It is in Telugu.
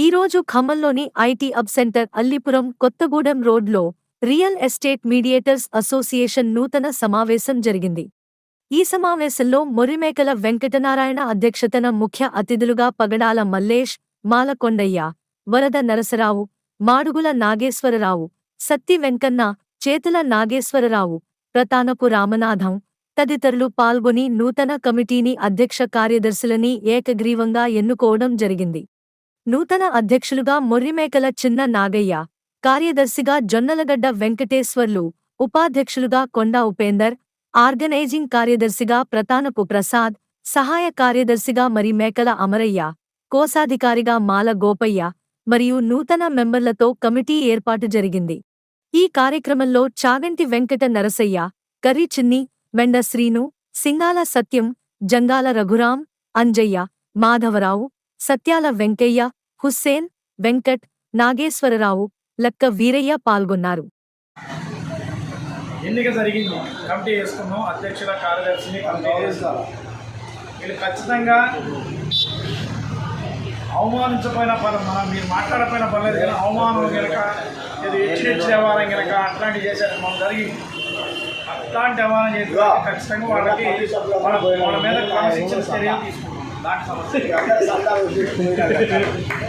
ఈరోజు ఖమ్మంలోని IT hub centre Allipuram Kothagudem రోడ్లో రియల్ ఎస్టేట్ మీడియేటర్స్ అసోసియేషన్ నూతన సమావేశం జరిగింది. ఈ సమావేశంలో మొరిమేకల వెంకటనారాయణ అధ్యక్షతన ముఖ్య అతిథులుగా పగడాల మల్లేష్ మాలకొండయ్య వరద నరసరావు మాడుగుల నాగేశ్వరరావు సత్తి వెంకన్న చేతుల నాగేశ్వరరావు ప్రతానపు రామనాథం తదితరులు పాల్గొని నూతన కమిటీని అధ్యక్ష కార్యదర్శులని ఏకగ్రీవంగా ఎన్నుకోవడం జరిగింది. నూతన అధ్యక్షులుగా మొర్రిమేకల చిన్న నాగయ్య కార్యదర్శిగా జొన్నలగడ్డ వెంకటేశ్వర్లు ఉపాధ్యక్షులుగా కొండా ఉపేందర్ ఆర్గనైజింగ్ కార్యదర్శిగా ప్రతానపు ప్రసాద్ సహాయ కార్యదర్శిగా మరి మేకల అమరయ్య కోశాధికారిగా మాల గోపయ్య మరియు నూతన మెంబర్లతో కమిటీ ఏర్పాటు జరిగింది. ఈ కార్యక్రమంలో చాగంటి వెంకట నరసయ్య కర్రి చిన్ని వెండ శ్రీను సింగాల సత్యం జంగాల రఘురాం అంజయ్య మాధవరావు సత్యాల వెంకయ్య హుస్సేన్ వెంకట్ నాగేశ్వరరావు లక్క వీరయ్య పాల్గొన్నారు. ఎన్నిక జరిగింది. కమిటీ వేసుకున్నాం. అధ్యక్షుల కార్యదర్శిని కమిటీ చేస్తారు వీళ్ళు ఖచ్చితంగా అవమానించపోయిన పని మనం మీరు మాట్లాడపోయిన పర్లేదు కానీ అవమానం కనుక ఇది హెచ్చు హెచ్చు వ్యవహారం కనుక అట్లాంటివి చేశారు. మనం జరిగింది. అట్లాంటి వ్యవహారం చేసి ఖచ్చితంగా వాళ్ళకి మన మీద క్రమశిక్షణ చర్యలు తీసుకుంటాం 来两个三个五个六个七